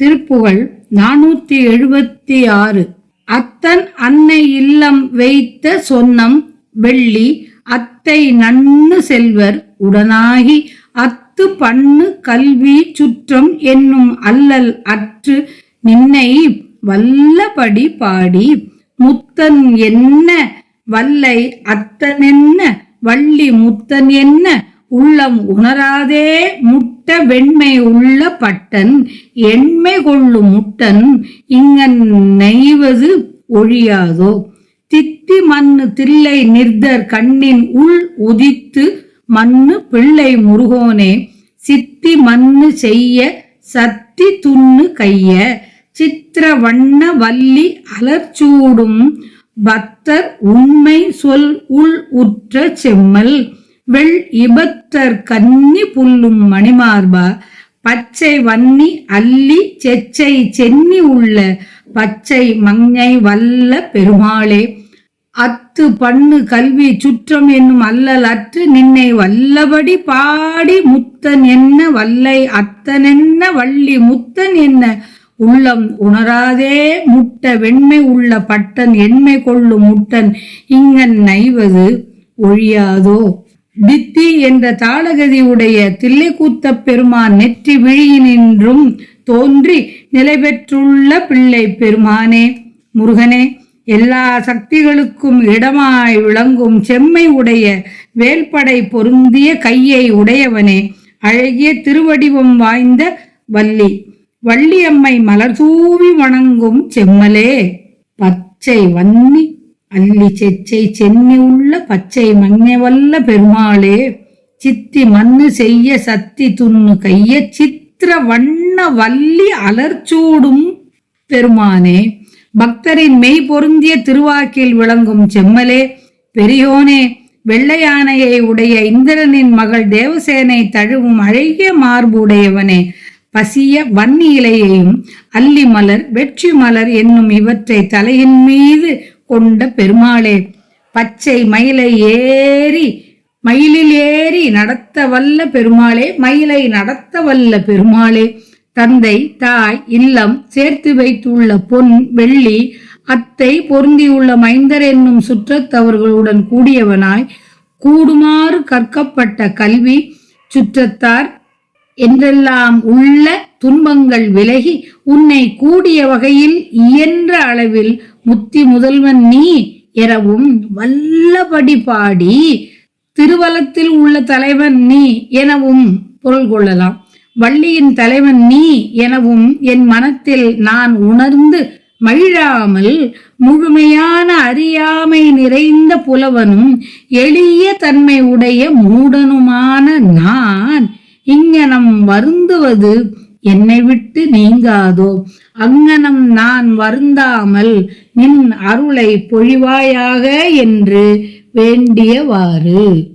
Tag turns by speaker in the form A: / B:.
A: திருப்புகழ் நானூத்தி எழுபத்தி ஆறு. அத்தன் அன்னை இல்லம் வைத்த சொன்னம் வெள்ளி அத்தை நன்னு செல்வர் உடனாகி அத்து பண்ணு கல்வி சுற்றம் என்னும் அல்லல் அற்று நின்னை வல்லபடி பாடி முத்தன் என்ன வல்லை அத்தனென்ன வள்ளி முத்தன் என்ன உள்ளம் உணராதே முட்ட வெண்மை உள்ள பட்டன் எண்மை கொள்ளும் முட்டன் இங்கன் நெய்வது ஒழியாதோ? தித்தி மண்ணு தில்லை நிர்தர் கண்ணின் உள் உதித்து மண்ணு பிள்ளை முருகோனே சித்தி மண்ணு செய்ய சத்தி துண்ணு கைய சித்திர வண்ண வள்ளி அலர்ச்சூடும் பத்தர் உண்மை சொல் உள் உற்ற செம்மல். வெள் இபத்தர் கன்னி புல்லும் மணிமார்பா பச்சை வன்னி அல்லி செச்சை சென்னி உள்ள பச்சை மங்கை வல்ல பெருமாளே. அத்து பண்ணு கல்வி சுற்றம் என்னும் அல்லல் அற்று நின்னை வல்லபடி பாடி முத்தன் என்ன வல்லை அத்தனென்ன வள்ளி முத்தன் என்ன உள்ளம் உணராதே முட்ட வெண்மை உள்ள பட்டன் எண்மை கொள்ளும் முட்டன் இங்கன் நைவது ஒழியாதோ? பித்தி என்ற தாளகதி உடைய தில்லைக்கூத்த பெருமான் நெற்றி விழியினின்றும் தோன்றி நிலை பெற்றுள்ள பிள்ளை பெருமானே முருகனே எல்லா சக்திகளுக்கும் இடமாய் விளங்கும் செம்மை உடைய வேல்படை பொருந்திய கையை உடையவனே அழகிய திருவடிவம் வாய்ந்த வள்ளி. வள்ளியம்மை மலர் தூவி வணங்கும் செம்மலே பச்சை வன்னி அல்லி செச்சை சென்னி உள்ள பச்சை மங்கவல்ல பெருமாளே சித்தி மண்ணு செய்ய சத்தி துண்ணு கைய சித்திர வண்ண வள்ளி அலர்ச்சூடும் பெருமானே. பக்தரின் மெய் பொருந்திய திருவாக்கில் விளங்கும் செம்மலே பெரியோனே வெள்ளையானையை உடைய இந்திரனின் மகள் தேவசேனை தழுவும் அழகிய மார்பு உடையவனே பசிய வன்னி இலையையும் அல்லி மலர் வெற்றி மலர் என்னும் இவற்றை தலையின் மீது கொண்ட பெருமாளே பச்சை மயிலை ஏறி மயிலில் ஏறி நடத்த வல்ல பெருமாளே மயிலை நடத்த வல்ல பெருமாளே. தந்தை தாய் இல்லம் சேர்த்து வைத்துள்ள பொன் வெள்ளி அத்தை பொருந்தியுள்ள மைந்தர் என்னும் சுற்றத்தவர்களுடன் கூடியவனாய் கூடுமாறு கற்கப்பட்ட கல்வி சுற்றத்தார் என்றெல்லாம் உள்ள துன்பங்கள் விலகி உன்னை கூடிய வகையில் இயன்ற அளவில் முத்தி முதல்வன் நீ எனவும் வல்லபடி பாடி திருவலத்தில் உள்ள தலைவன் நீ எனவும் பொருள் கொள்ளலாம். வள்ளியின் தலைவன் நீ எனவும் என் மனத்தில் நான் உணர்ந்து மகிழாமல் முழுமையான அறியாமை நிறைந்த புலவனும் எளிய தன்மை உடைய மூடனுமான நான் இங்கனம் வருந்துவது என்னை விட்டு நீங்காதோ? அங்கனம் நான் வருந்தாமல் நின் அருளை பொழிவாயாக என்று வேண்டியவாறு.